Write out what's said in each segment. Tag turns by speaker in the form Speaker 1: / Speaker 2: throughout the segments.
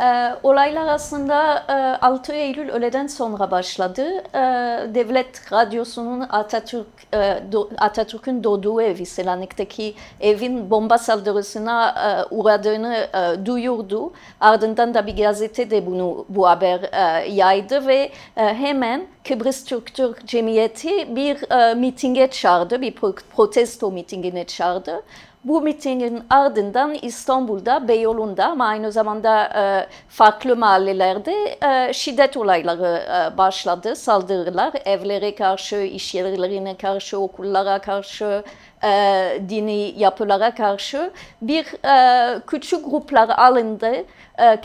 Speaker 1: Ee, olaylar aslında e, 6 Eylül öğleden sonra başladı. Ee, Devlet Radyosu'nun Atatürk e, Atatürk'ün doğduğu evi Selanik'teki evin bomba saldırısına e, uğradığını e, duyurdu. Ardından da bir gazete de bunu bu haber e, yaydı ve e, hemen Kıbrıs Türk Türk Cemiyeti bir e, mitinge çağırdı, bir pro- protesto mitingine çağırdı. Bu mitingin ardından İstanbul'da, Beyoğlu'nda ama aynı zamanda e, farklı mahallelerde e, şiddet olayları e, başladı. Saldırılar evlere karşı, iş yerlerine karşı, okullara karşı, e, dini yapılara karşı bir e, küçük gruplar alındı. E,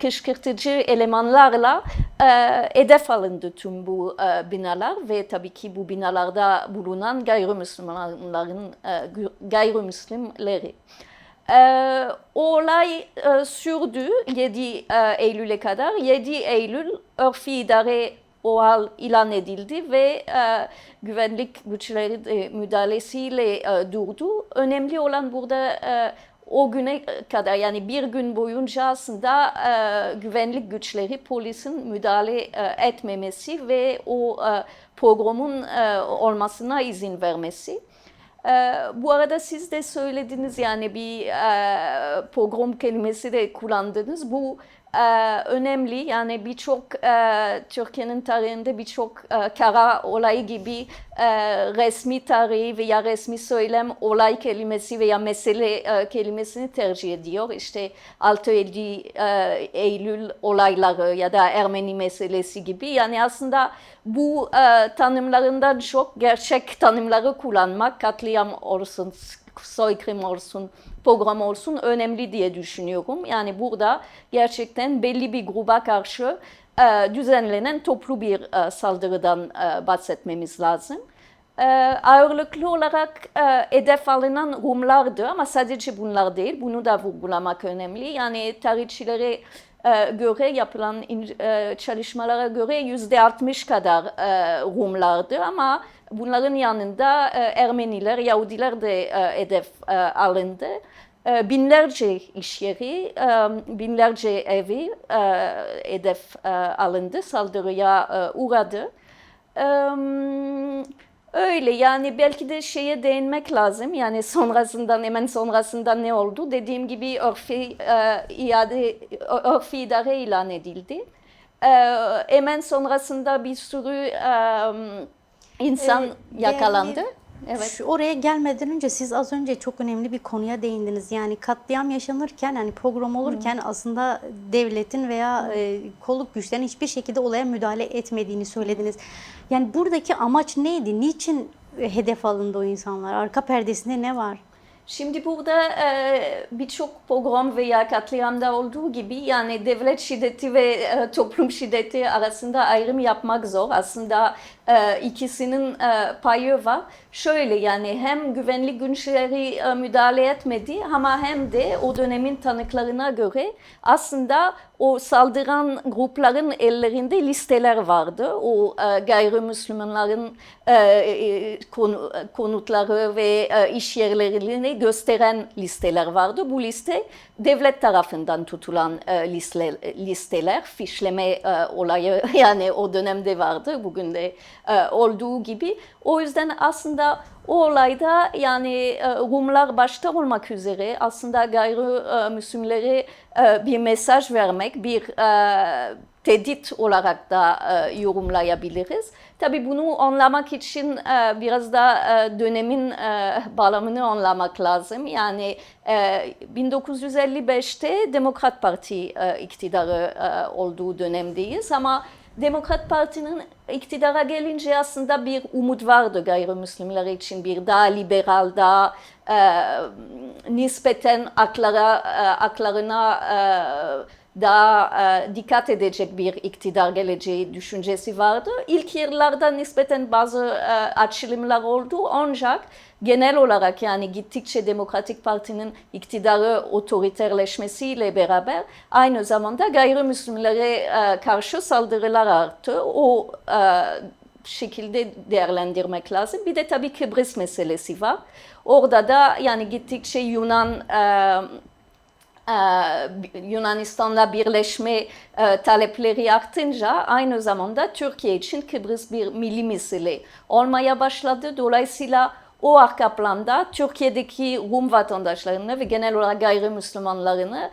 Speaker 1: kışkırtıcı elemanlarla e, hedef alındı tüm bu e, binalar ve tabii ki bu binalarda bulunan gayrimüslimlerin e, gayrimüslimleri. E, olay e, sürdü 7 e, Eylül'e kadar. 7 Eylül örfi idare o hal ilan edildi ve e, güvenlik güçleri de müdahalesiyle e, durdu. Önemli olan burada e, o güne kadar yani bir gün boyunca aslında e, güvenlik güçleri polisin müdahale e, etmemesi ve o e, programın e, olmasına izin vermesi. Ee, bu arada siz de söylediniz yani bir e, program kelimesi de kullandınız. Bu e, önemli yani birçok e, Türkiye'nin tarihinde birçok e, kara olayı gibi resmi tarihi veya resmi söylem olay kelimesi veya mesele e, kelimesini tercih ediyor. İşte 6 Eylül, e, Eylül olayları ya da Ermeni meselesi gibi. Yani aslında bu e, tanımlarından çok gerçek tanımları kullanmak, katliam olsun, soykırım olsun, program olsun önemli diye düşünüyorum. Yani burada gerçekten belli bir gruba karşı e, düzenlenen toplu bir e, saldırıdan e, bahsetmemiz lazım. E, ağırlıklı olarak e, hedef alınan Rumlardı ama sadece bunlar değil, bunu da vurgulamak önemli. Yani tarihçilere e, göre yapılan e, çalışmalara göre yüzde 60 kadar e, Rumlardı ama bunların yanında e, Ermeniler, Yahudiler de hedef alındı. Binlerce iş yeri, binlerce evi hedef alındı, saldırıya uğradı. Öyle yani belki de şeye değinmek lazım yani sonrasından hemen sonrasından ne oldu? Dediğim gibi örfi e, iade örfi idare ilan edildi. E, hemen sonrasında bir sürü e, insan
Speaker 2: Ee,
Speaker 1: yakalandı.
Speaker 2: değerli-
Speaker 1: Evet.
Speaker 2: Şu oraya gelmeden önce siz az önce çok önemli bir konuya değindiniz. Yani katliam yaşanırken yani program olurken aslında devletin veya e, kolluk güçlerin hiçbir şekilde olaya müdahale etmediğini söylediniz. Yani buradaki amaç neydi? Niçin e, hedef alındı o insanlar? Arka perdesinde ne var?
Speaker 1: Şimdi burada e, birçok program veya katliamda olduğu gibi yani devlet şiddeti ve e, toplum şiddeti arasında ayrım yapmak zor. Aslında e, ikisinin e, payı var. Şöyle yani hem güvenlik güçleri e, müdahale etmedi ama hem de o dönemin tanıklarına göre aslında o saldıran grupların ellerinde listeler vardı. O e, gayrimüslimlerin e, e, konu- konutları ve e, iş yerlerini gösteren listeler vardı. Bu liste devlet tarafından tutulan e, liste, listeler, fişleme e, olayı yani o dönemde vardı, bugün de e, olduğu gibi. O yüzden aslında o olayda yani e, Rumlar başta olmak üzere aslında gayrimüslimlere e, bir mesaj vermek, bir e, tehdit olarak da e, yorumlayabiliriz. Tabii bunu anlamak için e, biraz da e, dönemin e, bağlamını anlamak lazım. Yani e, 1955'te Demokrat Parti e, iktidarı e, olduğu dönemdeyiz ama Demokrat Parti'nin iktidara gelince aslında bir umut vardı gayrimüslimler için bir daha liberal, daha e, nispeten aklara, e, aklarına e, daha e, dikkat edecek bir iktidar geleceği düşüncesi vardı. İlk yıllarda nispeten bazı e, açılımlar oldu ancak genel olarak yani gittikçe Demokratik Parti'nin iktidarı otoriterleşmesiyle beraber aynı zamanda gayrimüslimlere e, karşı saldırılar arttı. O e, şekilde değerlendirmek lazım. Bir de tabii Kıbrıs meselesi var. Orada da yani gittikçe Yunan e, Yunanistan'la birleşme e, talepleri artınca aynı zamanda Türkiye için Kıbrıs bir milli mesele olmaya başladı. Dolayısıyla o arka planda Türkiye'deki Rum vatandaşlarını ve genel olarak gayrimüslimlerine e,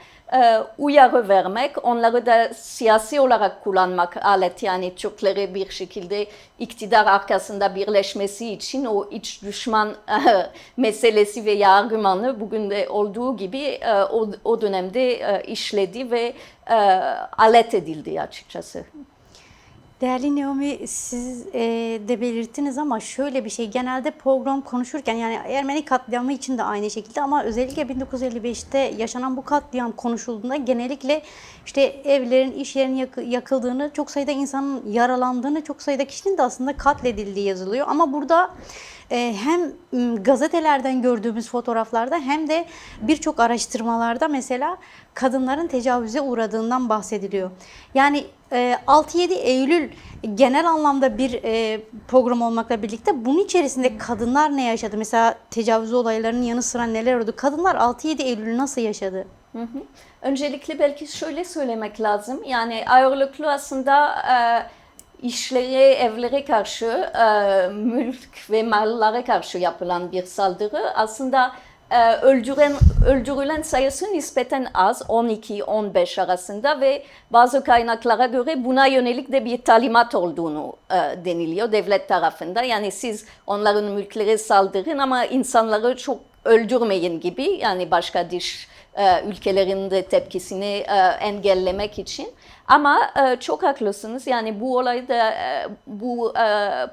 Speaker 1: uyarı vermek, onları da siyasi olarak kullanmak alet yani Türkleri bir şekilde iktidar arkasında birleşmesi için o iç düşman meselesi veya argümanı bugün de olduğu gibi e, o, o dönemde e, işledi ve e, alet edildi açıkçası.
Speaker 2: Değerli Naomi siz e, de belirttiniz ama şöyle bir şey genelde program konuşurken yani Ermeni katliamı için de aynı şekilde ama özellikle 1955'te yaşanan bu katliam konuşulduğunda genellikle işte evlerin, iş yerinin yakı- yakıldığını, çok sayıda insanın yaralandığını, çok sayıda kişinin de aslında katledildiği yazılıyor. Ama burada e, hem gazetelerden gördüğümüz fotoğraflarda hem de birçok araştırmalarda mesela kadınların tecavüze uğradığından bahsediliyor. Yani 6-7 Eylül genel anlamda bir e, program olmakla birlikte bunun içerisinde kadınlar ne yaşadı? Mesela tecavüz olaylarının yanı sıra neler oldu? Kadınlar 6-7 Eylül'ü nasıl yaşadı?
Speaker 1: Öncelikle belki şöyle söylemek lazım. Yani ağırlıklı aslında e, işlere, evlere karşı, e, mülk ve mallara karşı yapılan bir saldırı. Aslında e, öldüren, öldürülen sayısı nispeten az, 12-15 arasında ve bazı kaynaklara göre buna yönelik de bir talimat olduğunu e, deniliyor devlet tarafında. Yani siz onların mülklere saldırın ama insanları çok öldürmeyin gibi yani başka dış e, ülkelerin de tepkisini e, engellemek için. Ama e, çok haklısınız yani bu olayda e, bu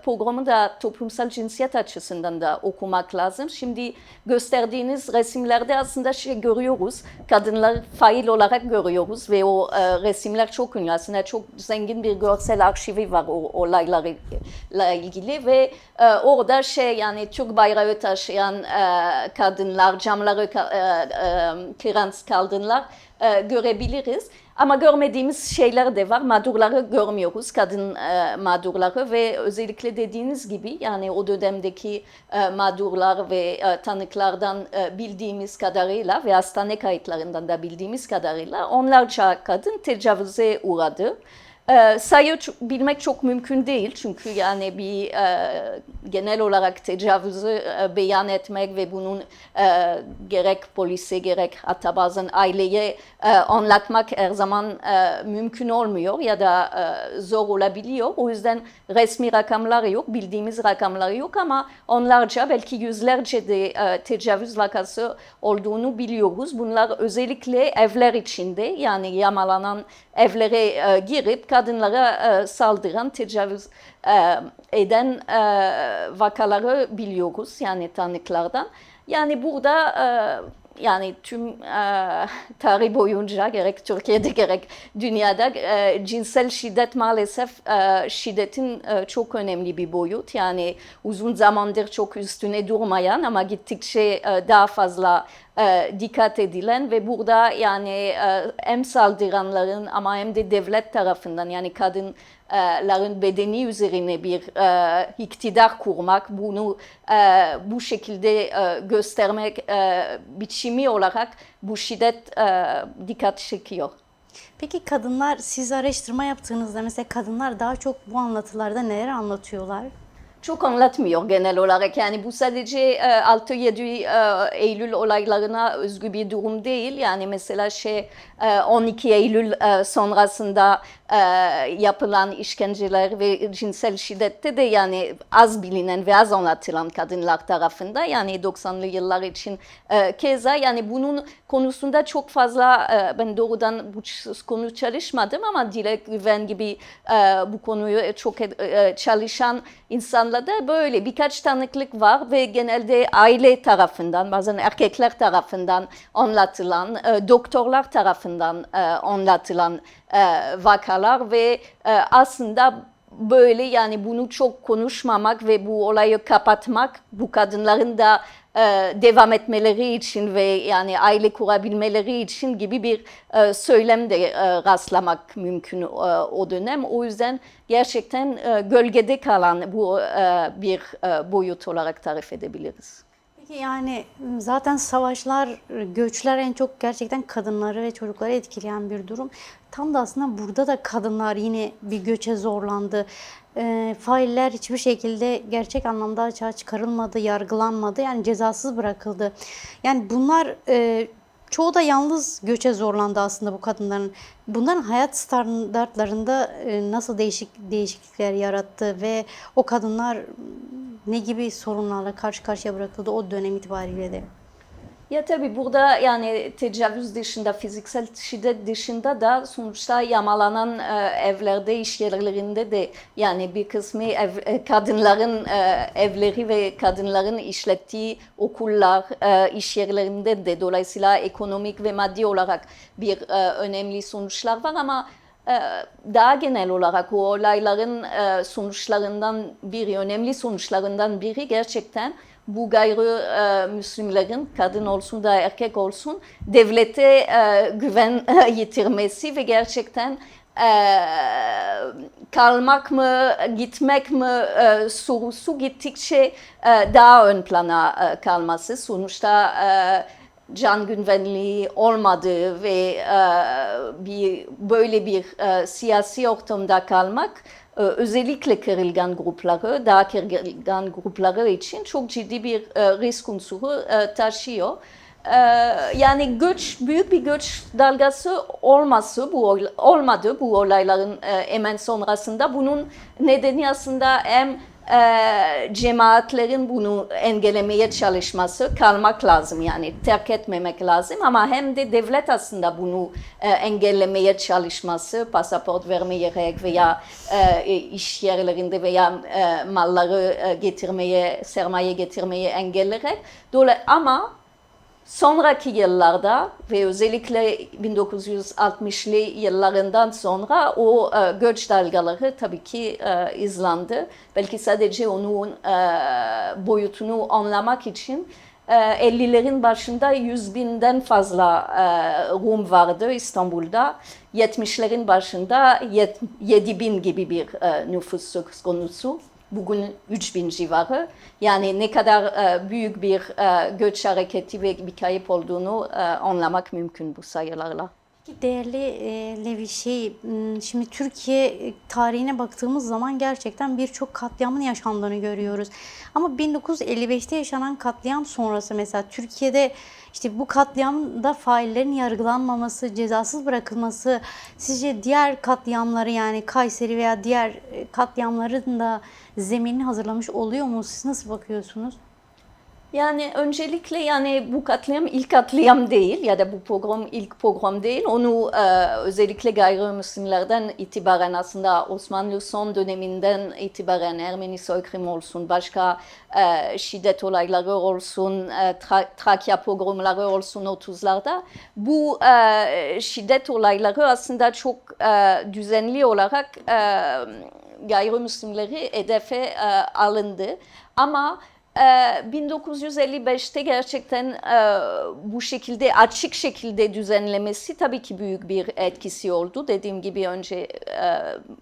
Speaker 1: programı da toplumsal cinsiyet açısından da okumak lazım. Şimdi gösterdiğiniz resimlerde aslında şey görüyoruz. Kadınlar fail olarak görüyoruz ve o resimler çok ünlü. Aslında çok zengin bir görsel arşivi var o olaylarla ilgili ve orada şey yani Türk bayrağı taşıyan kadınlar, camları kıran kadınlar e, görebiliriz. Ama görmediğimiz şeyler de var. Mağdurları görmüyoruz, kadın e, mağdurları ve özellikle dediğiniz gibi yani o dönemdeki e, mağdurlar ve e, tanıklardan e, bildiğimiz kadarıyla ve hastane kayıtlarından da bildiğimiz kadarıyla onlarca kadın tecavüze uğradı. E, sayı bilmek çok mümkün değil çünkü yani bir e, genel olarak tecavüzü e, beyan etmek ve bunun e, gerek polise gerek hatta bazen aileye e, anlatmak her zaman e, mümkün olmuyor ya da e, zor olabiliyor. O yüzden resmi rakamlar yok, bildiğimiz rakamlar yok ama onlarca belki yüzlerce de e, tecavüz vakası olduğunu biliyoruz. Bunlar özellikle evler içinde yani yağmalanan evlere e, girip kadınlara e, saldıran, tecavüz e, eden e, vakaları biliyoruz yani tanıklardan. Yani burada e, yani tüm e, tarih boyunca gerek Türkiye'de gerek dünyada e, cinsel şiddet maalesef e, şiddetin e, çok önemli bir boyut. Yani uzun zamandır çok üstüne durmayan ama gittikçe e, daha fazla e, dikkat edilen ve burada yani e, hem saldıranların ama hem de devlet tarafından yani kadınların bedeni üzerine bir e, iktidar kurmak, bunu e, bu şekilde e, göstermek e, biçimi olarak bu şiddet e, dikkat çekiyor.
Speaker 2: Peki kadınlar siz araştırma yaptığınızda mesela kadınlar daha çok bu anlatılarda neler anlatıyorlar?
Speaker 1: çok anlatmıyor genel olarak. Yani bu sadece e, 6-7 e, Eylül olaylarına özgü bir durum değil. Yani mesela şey e, 12 Eylül sonrasında e, yapılan işkenceler ve cinsel şiddette de yani az bilinen ve az anlatılan kadınlar tarafında yani 90'lı yıllar için e, keza yani bunun konusunda çok fazla e, ben doğrudan bu konu çalışmadım ama Dilek Güven gibi bu konuyu çok e, çalışan insanlar da böyle birkaç tanıklık var ve genelde aile tarafından bazen erkekler tarafından anlatılan, doktorlar tarafından anlatılan vakalar ve e, aslında böyle yani bunu çok konuşmamak ve bu olayı kapatmak bu kadınların da e, devam etmeleri için ve yani aile kurabilmeleri için gibi bir e, söylemde e, rastlamak mümkün e, o dönem. O yüzden gerçekten e, gölgede kalan bu e, bir e, boyut olarak tarif edebiliriz.
Speaker 2: Peki yani zaten savaşlar, göçler en çok gerçekten kadınları ve çocukları etkileyen bir durum. Tam da aslında burada da kadınlar yine bir göçe zorlandı. E, failler hiçbir şekilde gerçek anlamda açığa çıkarılmadı, yargılanmadı. Yani cezasız bırakıldı. Yani bunlar e, çoğu da yalnız göçe zorlandı aslında bu kadınların. Bunların hayat standartlarında e, nasıl değişik değişiklikler yarattı ve o kadınlar ne gibi sorunlarla karşı karşıya bırakıldı o dönem itibariyle de.
Speaker 1: Ya tabii burada yani tecavüz dışında, fiziksel şiddet dışında da sonuçta yamalanan e, evlerde, iş yerlerinde de yani bir kısmı ev, e, kadınların e, evleri ve kadınların işlettiği okullar, e, iş yerlerinde de dolayısıyla ekonomik ve maddi olarak bir e, önemli sonuçlar var ama e, daha genel olarak o olayların e, sonuçlarından biri, önemli sonuçlarından biri gerçekten bu gayrimüslimlerin kadın olsun da erkek olsun devlete e, güven yitirmesi ve gerçekten e, kalmak mı gitmek mi e, sorusu gittikçe e, daha ön plana e, kalması. Sonuçta e, can güvenliği olmadığı ve e, bir böyle bir e, siyasi ortamda kalmak e, özellikle kırılgan grupları, daha kırılgan grupları için çok ciddi bir risk unsuru taşıyor. Yani göç, büyük bir göç dalgası olması, bu olmadı bu olayların e, hemen sonrasında. Bunun nedeni aslında hem e, cemaatlerin bunu engellemeye çalışması kalmak lazım yani terk etmemek lazım. Ama hem de devlet aslında bunu e, engellemeye çalışması pasaport vermeyerek veya e, iş yerlerinde veya e, malları e, getirmeye sermaye getirmeye engelleyerek Dolayı ama Sonraki yıllarda ve özellikle 1960'lı yıllarından sonra o e, göç dalgaları tabii ki e, izlandı. Belki sadece onun e, boyutunu anlamak için e, 50'lerin başında 100 binden fazla e, Rum vardı İstanbul'da. 70'lerin başında 7 bin gibi bir e, nüfus söz konusu bugün 3000 civarı. Yani ne kadar e, büyük bir e, göç hareketi ve bir kayıp olduğunu e, anlamak mümkün bu sayılarla.
Speaker 2: Değerli e, Levi şey şimdi Türkiye tarihine baktığımız zaman gerçekten birçok katliamın yaşandığını görüyoruz. Ama 1955'te yaşanan katliam sonrası mesela Türkiye'de işte bu katliamda faillerin yargılanmaması, cezasız bırakılması sizce diğer katliamları yani Kayseri veya diğer katliamların da zeminini hazırlamış oluyor mu? Siz nasıl bakıyorsunuz?
Speaker 1: Yani öncelikle yani bu katliam ilk katliam değil ya da bu program ilk program değil. Onu e, özellikle gayrimüslimlerden itibaren aslında Osmanlı son döneminden itibaren Ermeni soykırım olsun, başka e, şiddet olayları olsun, e, Tra Trakya pogromları olsun 30'larda. Bu e, şiddet olayları aslında çok e, düzenli olarak e, gayrimüslimleri hedefe e, alındı. Ama 1955'te gerçekten bu şekilde açık şekilde düzenlemesi tabii ki büyük bir etkisi oldu. Dediğim gibi önce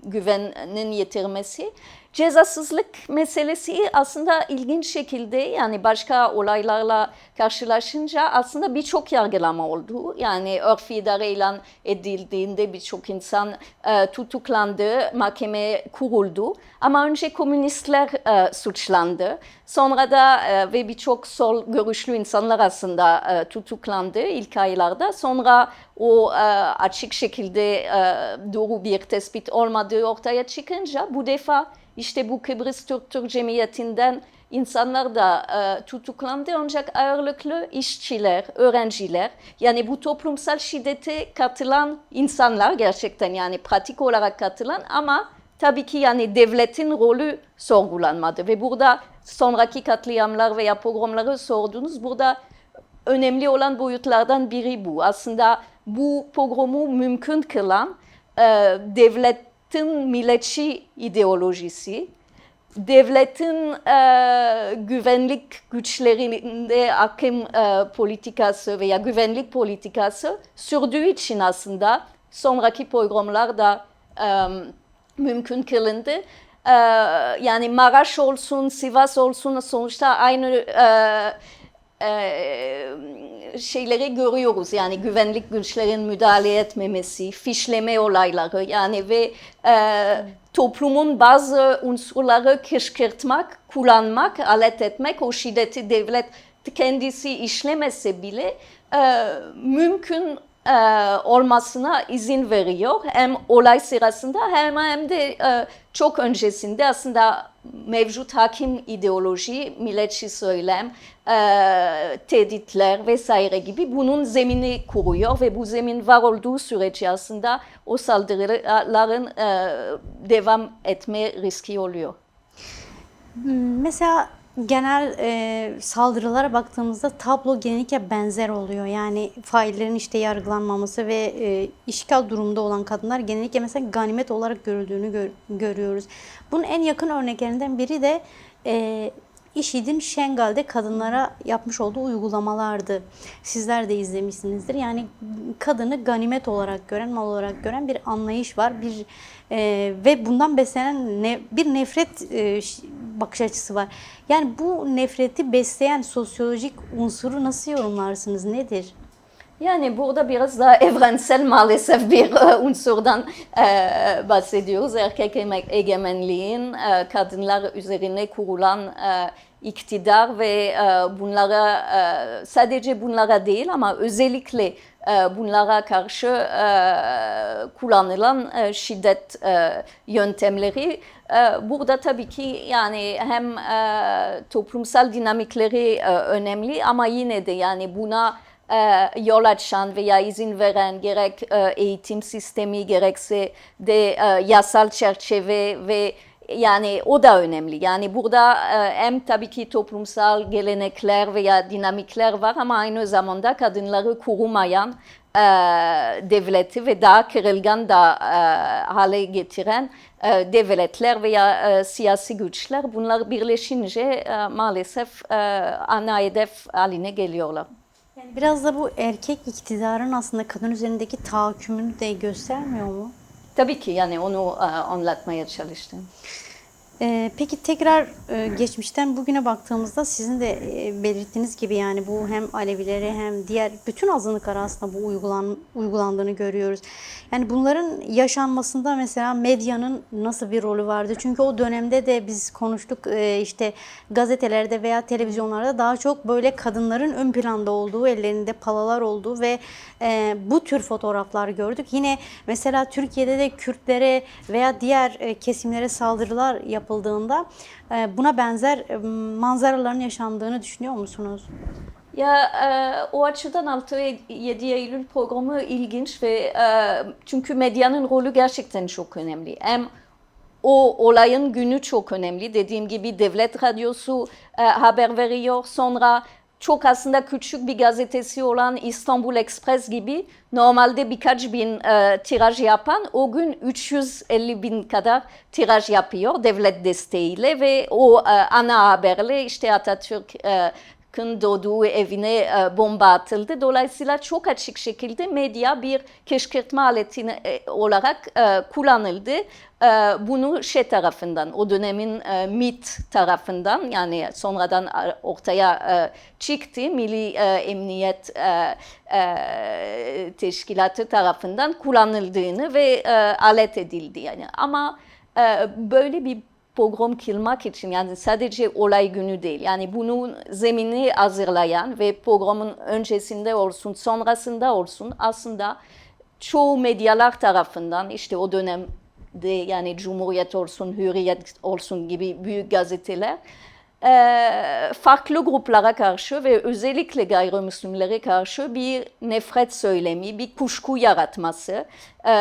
Speaker 1: güvenin yitirmesi. Cezasızlık meselesi aslında ilginç şekilde yani başka olaylarla karşılaşınca aslında birçok yargılama oldu. Yani örfi idare ilan edildiğinde birçok insan e, tutuklandı, mahkeme kuruldu. Ama önce komünistler e, suçlandı. Sonra da e, ve birçok sol görüşlü insanlar aslında e, tutuklandı ilk aylarda. Sonra o e, açık şekilde e, doğru bir tespit olmadığı ortaya çıkınca bu defa işte bu Kıbrıs Türk Türk Cemiyeti'nden insanlar da e, tutuklandı. Ancak ağırlıklı işçiler, öğrenciler yani bu toplumsal şiddete katılan insanlar gerçekten yani pratik olarak katılan ama tabii ki yani devletin rolü sorgulanmadı. Ve burada sonraki katliamlar veya programları sordunuz. Burada önemli olan boyutlardan biri bu. Aslında bu programı mümkün kılan e, devlet devletin milletçi ideolojisi, devletin e, güvenlik güçlerinde hakim e, politikası veya güvenlik politikası sürdüğü için aslında sonraki programlarda e, mümkün kılındı. E, yani Maraş olsun, Sivas olsun sonuçta aynı e, şeyleri görüyoruz. Yani güvenlik güçlerin müdahale etmemesi, fişleme olayları yani ve toplumun bazı unsurları kışkırtmak, kullanmak, alet etmek, o şiddeti devlet kendisi işlemese bile mümkün olmasına izin veriyor. Hem olay sırasında hem, hem de e, çok öncesinde aslında mevcut hakim ideoloji, milletçi söylem, e, tehditler vesaire gibi bunun zemini kuruyor ve bu zemin var olduğu sürece aslında o saldırıların e, devam etme riski oluyor.
Speaker 2: Mesela genel e, saldırılara baktığımızda tablo genellikle benzer oluyor. Yani faillerin işte yargılanmaması ve e, işgal durumunda olan kadınlar genellikle mesela ganimet olarak görüldüğünü gör- görüyoruz. Bunun en yakın örneklerinden biri de e, IŞİD'in Şengal'de kadınlara yapmış olduğu uygulamalardı. Sizler de izlemişsinizdir. Yani kadını ganimet olarak gören, mal olarak gören bir anlayış var. Bir e, ve bundan beslenen ne, bir nefret e, bakış açısı var. Yani bu nefreti besleyen sosyolojik unsuru nasıl yorumlarsınız? Nedir?
Speaker 1: Yani burada biraz daha evrensel maalesef bir e, unsurdan e, bahsediyoruz. Erkek eme- egemenliğin e, kadınlar üzerine kurulan iktidar ve bunlara sadece bunlara değil ama özellikle bunlara karşı kullanılan şiddet yöntemleri burada tabii ki yani hem toplumsal dinamikleri önemli ama yine de yani buna yol açan veya izin veren gerek eğitim sistemi gerekse de yasal çerçeve ve yani o da önemli. Yani burada hem tabii ki toplumsal gelenekler veya dinamikler var ama aynı zamanda kadınları korumayan e, devleti ve daha kırılgan da hale getiren devletler veya siyasi güçler bunlar birleşince e, maalesef ana hedef haline geliyorlar.
Speaker 2: Biraz da bu erkek iktidarın aslında kadın üzerindeki tahakkümünü de göstermiyor mu?
Speaker 1: Tabii ki yani onu e, anlatmaya çalıştım.
Speaker 2: Ee, peki tekrar e, geçmişten bugüne baktığımızda sizin de e, belirttiğiniz gibi yani bu hem Alevilere hem diğer bütün azınlıklara aslında bu uygulan, uygulandığını görüyoruz. Yani bunların yaşanmasında mesela medyanın nasıl bir rolü vardı? Çünkü o dönemde de biz konuştuk e, işte gazetelerde veya televizyonlarda daha çok böyle kadınların ön planda olduğu, ellerinde palalar olduğu ve bu tür fotoğraflar gördük. Yine mesela Türkiye'de de Kürtlere veya diğer kesimlere saldırılar yapıldığında e, buna benzer e, manzaraların yaşandığını düşünüyor musunuz?
Speaker 1: Ya e, o açıdan 6 ve 7 Eylül programı ilginç ve e, çünkü medyanın rolü gerçekten çok önemli. Hem o olayın günü çok önemli. Dediğim gibi devlet radyosu e, haber veriyor. Sonra çok aslında küçük bir gazetesi olan İstanbul Express gibi normalde birkaç bin e, tiraj yapan o gün 350 bin kadar tiraj yapıyor devlet desteğiyle ve o e, ana haberle işte Atatürk e, Kın doğduğu evine e, bomba atıldı. Dolayısıyla çok açık şekilde medya bir kışkırtma aleti e, olarak e, kullanıldı. E, bunu şey tarafından, o dönemin e, MIT tarafından yani sonradan e, ortaya e, çıktı. Milli e, Emniyet e, e, Teşkilatı tarafından kullanıldığını ve e, alet edildi. Yani ama e, böyle bir pogrom kılmak için yani sadece olay günü değil. Yani bunun zemini hazırlayan ve pogromun öncesinde olsun sonrasında olsun aslında çoğu medyalar tarafından işte o dönemde yani Cumhuriyet olsun, Hürriyet olsun gibi büyük gazeteler farklı gruplara karşı ve özellikle gayrimüslimlere karşı bir nefret söylemi, bir kuşku yaratması. E,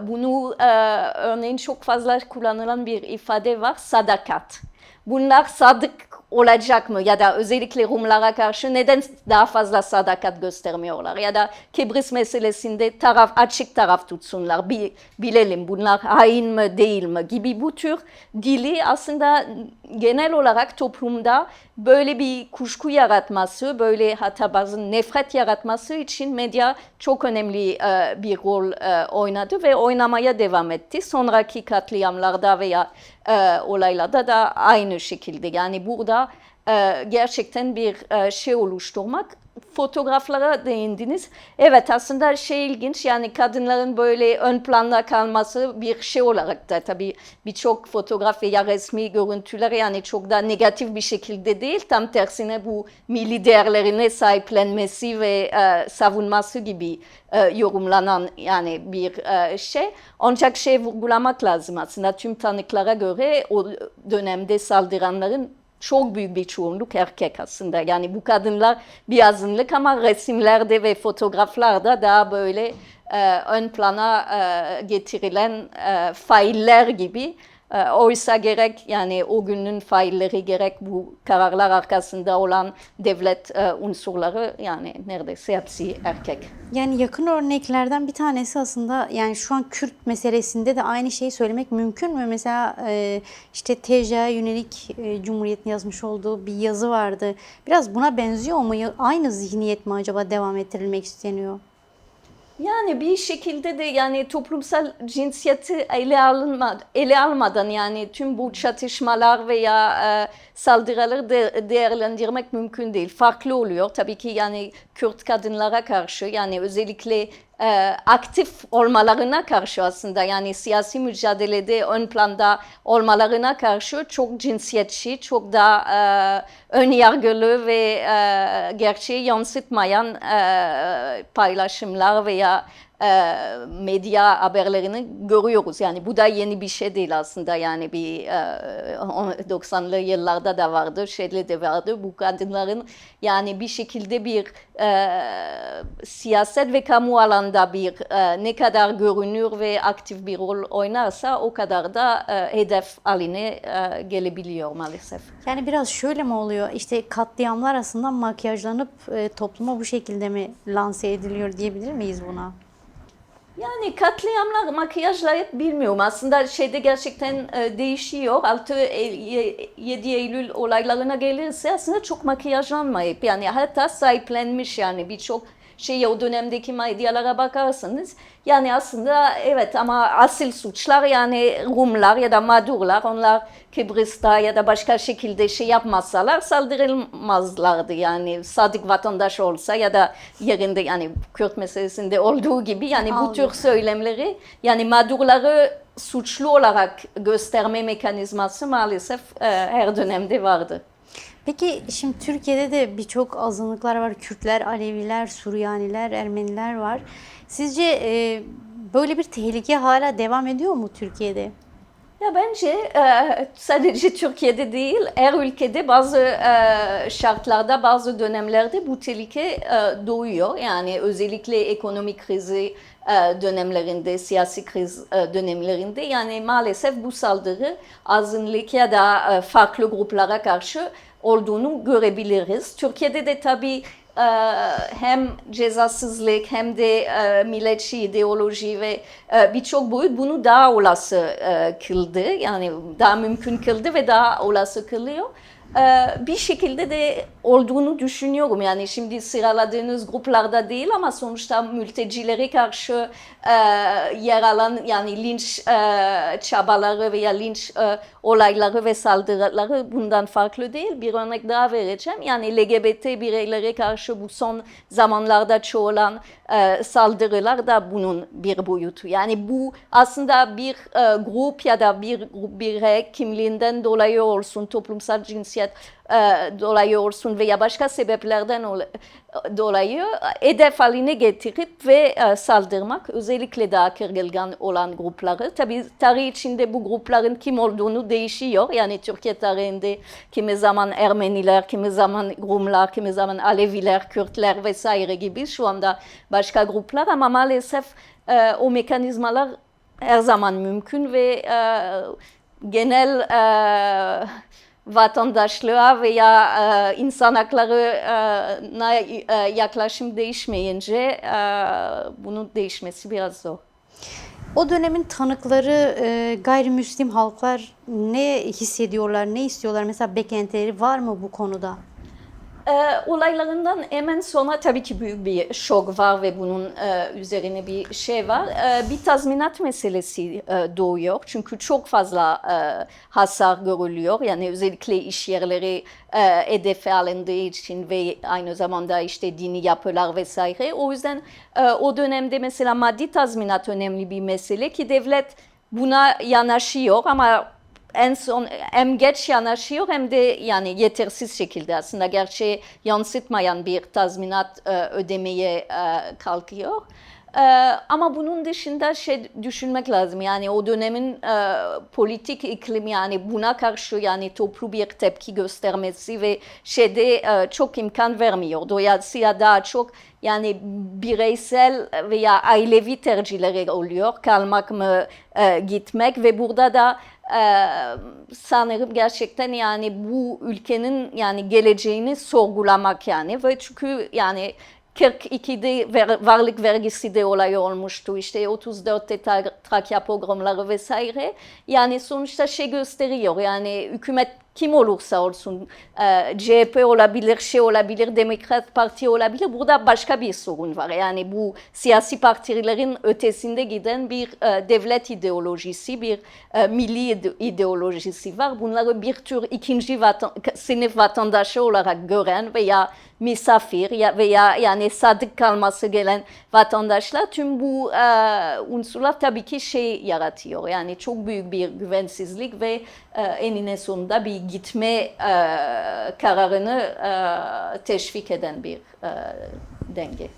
Speaker 1: bunu e, örneğin çok fazla kullanılan bir ifade var, sadakat. Bunlar sadık olacak mı? Ya da özellikle Rumlara karşı neden daha fazla sadakat göstermiyorlar? Ya da Kıbrıs meselesinde taraf açık taraf tutsunlar. Bi- bilelim bunlar hain mi değil mi gibi bu tür dili aslında genel olarak toplumda böyle bir kuşku yaratması böyle hatta bazı nefret yaratması için medya çok önemli e, bir rol e, oynadı ve oynamaya devam etti. Sonraki katliamlarda veya e, olaylarda da aynı şekilde yani burada e, gerçekten bir e, şey oluşturmak. Fotoğraflara değindiniz. Evet aslında şey ilginç yani kadınların böyle ön planda kalması bir şey olarak da tabii birçok fotoğraf veya resmi görüntüler yani çok da negatif bir şekilde değil. Tam tersine bu milli değerlerine sahiplenmesi ve e, savunması gibi e, yorumlanan yani bir e, şey. Ancak şey vurgulamak lazım aslında tüm tanıklara göre o dönemde saldıranların çok büyük bir çoğunluk erkek aslında. Yani bu kadınlar bir azınlık ama resimlerde ve fotoğraflarda daha böyle e, ön plana e, getirilen e, failler gibi. E, oysa gerek yani o günün failleri gerek bu kararlar arkasında olan devlet e, unsurları yani neredeyse hepsi erkek.
Speaker 2: Yani yakın örneklerden bir tanesi aslında yani şu an Kürt meselesinde de aynı şeyi söylemek mümkün mü? Mesela e, işte TC'ye yönelik e, Cumhuriyet'in yazmış olduğu bir yazı vardı. Biraz buna benziyor mu? Aynı zihniyet mi acaba devam ettirilmek isteniyor?
Speaker 1: Yani bir şekilde de yani toplumsal cinsiyeti ele, alınma, ele almadan yani tüm bu çatışmalar veya e, saldırıları de, değerlendirmek mümkün değil. Farklı oluyor tabii ki yani Kürt kadınlara karşı yani özellikle e, aktif olmalarına karşı aslında. Yani siyasi mücadelede ön planda olmalarına karşı çok cinsiyetçi, çok da e, ön yargılı ve e, gerçeği yansıtmayan e, paylaşımlar veya e, medya haberlerini görüyoruz. Yani bu da yeni bir şey değil aslında. Yani bir e, 90'lı yıllarda da vardı, şeyde de vardı. Bu kadınların yani bir şekilde bir e, siyaset ve kamu alanda bir e, ne kadar görünür ve aktif bir rol oynarsa o kadar da e, hedef haline e, gelebiliyor maalesef.
Speaker 2: Yani biraz şöyle mi oluyor? İşte katliamlar aslında makyajlanıp e, topluma bu şekilde mi lanse ediliyor diyebilir miyiz buna?
Speaker 1: Yani katliamlar makyajla hep bilmiyorum. Aslında şeyde gerçekten e, değişiyor. 6 7 Eylül olaylarına gelirse aslında çok makyajlanmayıp yani hatta sahiplenmiş yani birçok şey o dönemdeki medyalara bakarsanız yani aslında evet ama asıl suçlar yani Rumlar ya da mağdurlar onlar Kıbrıs'ta ya da başka şekilde şey yapmasalar saldırılmazlardı. Yani sadık vatandaş olsa ya da yerinde yani Kürt meselesinde olduğu gibi yani bu tür söylemleri yani mağdurları suçlu olarak gösterme mekanizması maalesef e, her dönemde vardı.
Speaker 2: Peki şimdi Türkiye'de de birçok azınlıklar var. Kürtler, Aleviler, Suryaniler, Ermeniler var. Sizce e, böyle bir tehlike hala devam ediyor mu Türkiye'de?
Speaker 1: Ya bence e, sadece Türkiye'de değil, her ülkede bazı e, şartlarda, bazı dönemlerde bu tehlike e, doğuyor. Yani özellikle ekonomik krizi dönemlerinde, siyasi kriz dönemlerinde yani maalesef bu saldırı azınlık ya da farklı gruplara karşı olduğunu görebiliriz. Türkiye'de de tabii e, hem cezasızlık hem de e, milletçi ideoloji ve e, birçok boyut bunu daha olası kıldı. Yani daha mümkün kıldı ve daha olası kılıyor. E, bir şekilde de olduğunu düşünüyorum. Yani şimdi sıraladığınız gruplarda değil ama sonuçta mültecilere karşı e, yer alan yani linç e, çabaları veya linç e, olayları ve saldırıları bundan farklı değil. Bir örnek daha vereceğim. Yani LGBT bireylere karşı bu son zamanlarda çoğalan saldırılar da bunun bir boyutu. Yani bu aslında bir grup ya da bir birey kimliğinden dolayı olsun, toplumsal cinsiyet e, dolayı olsun veya başka sebeplerden ol- dolayı hedef haline getirip ve e, saldırmak özellikle daha kırılgan olan grupları. Tabii tarih içinde bu grupların kim olduğunu değişiyor. Yani Türkiye tarihinde kimi zaman Ermeniler, kimi zaman Rumlar, kimi zaman Aleviler, Kürtler vesaire gibi şu anda başka gruplar ama maalesef e, o mekanizmalar her zaman mümkün ve e, genel e, vatandaşlığa veya e, insan haklarına e, yaklaşım değişmeyince e, bunun değişmesi biraz zor.
Speaker 2: O dönemin tanıkları e, gayrimüslim halklar ne hissediyorlar, ne istiyorlar? Mesela beklentileri var mı bu konuda?
Speaker 1: Ee, olaylarından hemen sonra tabii ki büyük bir şok var ve bunun e, üzerine bir şey var. Ee, bir tazminat meselesi e, doğuyor. Çünkü çok fazla e, hasar görülüyor. Yani özellikle iş yerleri e, hedefe alındığı için ve aynı zamanda işte dini yapılar vesaire. O yüzden e, o dönemde mesela maddi tazminat önemli bir mesele ki devlet buna yanaşıyor ama en son hem geç yanaşıyor hem de yani yetersiz şekilde aslında gerçeği yansıtmayan bir tazminat e, ödemeye e, kalkıyor. E, ama bunun dışında şey düşünmek lazım yani o dönemin e, politik iklim yani buna karşı yani toplu bir tepki göstermesi ve şeyde e, çok imkan vermiyor. Dolayısıyla daha çok yani bireysel veya ailevi tercihleri oluyor. Kalmak mı, e, gitmek ve burada da e, sanırım gerçekten yani bu ülkenin yani geleceğini sorgulamak yani ve çünkü yani 42'de ver, varlık vergisi de olay olmuştu. İşte 34'te Tra- Trakya pogromları vesaire. Yani sonuçta şey gösteriyor. Yani hükümet kim olursa olsun e, CHP olabilir, şey olabilir, Demokrat Parti olabilir. Burada başka bir sorun var. Yani bu siyasi partilerin ötesinde giden bir e, devlet ideolojisi, bir e, milli ide- ideolojisi var. Bunları bir tür ikinci vatan, sınıf vatandaşı olarak gören veya misafir ya veya yani sadık kalması gelen vatandaşlar tüm bu e, unsurlar tabii ki şey yaratıyor. Yani çok büyük bir güvensizlik ve e, enine sonunda bir gitme kararını teşvik eden bir e, denge.